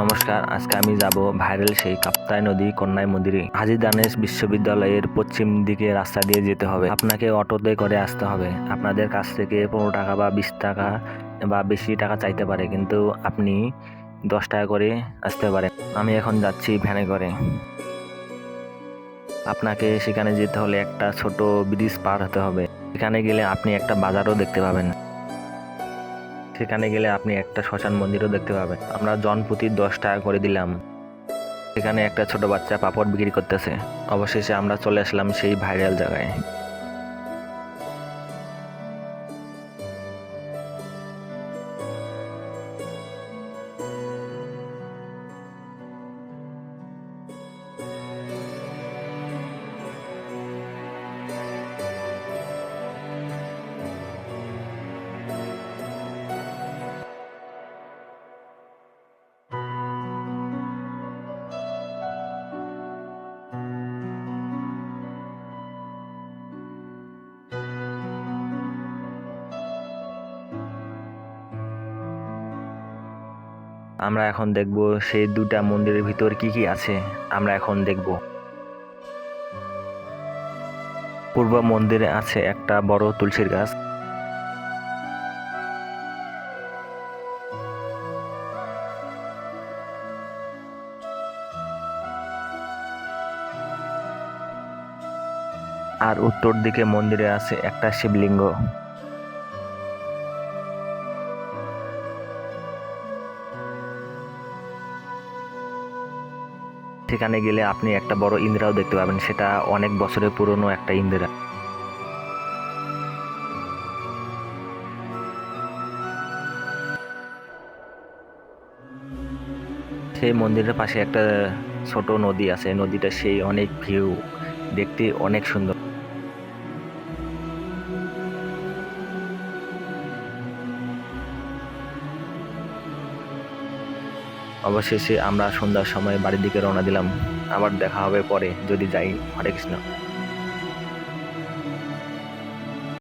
নমস্কার, আজকে আমি যাব ভাইরাল সেই কাপ্তাই নদী, কন্যাই মন্দিরে। হাজি দানেশ বিশ্ববিদ্যালয়ের পশ্চিম দিকে রাস্তা দিয়ে যেতে হবে। আপনাকে অটোতে করে আসতে হবে। আপনাদের কাছ থেকে পনেরো টাকা বা বিশ টাকা বা বেশি টাকা চাইতে পারে, কিন্তু আপনি দশ টাকা করে আসতে পারেন। আমি এখন যাচ্ছি ভ্যানে করে। আপনাকে সেখানে যেতে হলে একটা ছোট ব্রিজ পার হতে হবে। সেখানে গেলে আপনি একটা বাজারও দেখতে পাবেন। সেখানে গেলে আপনি একটা শ্মশান মন্দিরও দেখতে পাবেন। আমরা জনপ্রতি দশ টাকা করে দিলাম। সেখানে একটা ছোট বাচ্চা পাপড় বিক্রি করতেছে। অবশেষে আমরা চলে আসলাম সেই ভাইরাল জায়গায়। আমরা এখন দেখব সেই দুটা মন্দিরের ভিতর কি কি আছে। আমরা এখন দেখব। পূর্ব মন্দিরে আছে একটা বড় তুলসীর গাছ। আর উত্তর দিকে মন্দিরে আছে একটা শিবলিঙ্গ। সেখানে গেলে আপনি একটা বড় ইন্দিরাও দেখতে পাবেন। সেটা অনেক বছরের পুরনো একটা ইন্দিরা। সেই মন্দিরের পাশে একটা ছোট নদী আছে। নদীটা সেই অনেক ভিউ, দেখতে অনেক সুন্দর। অবশেষে আমরা সন্ধ্যার সময় বাড়ির দিকে রওনা দিলাম। আবার দেখা হবে পরে, যদি যাই, হরে কৃষ্ণ।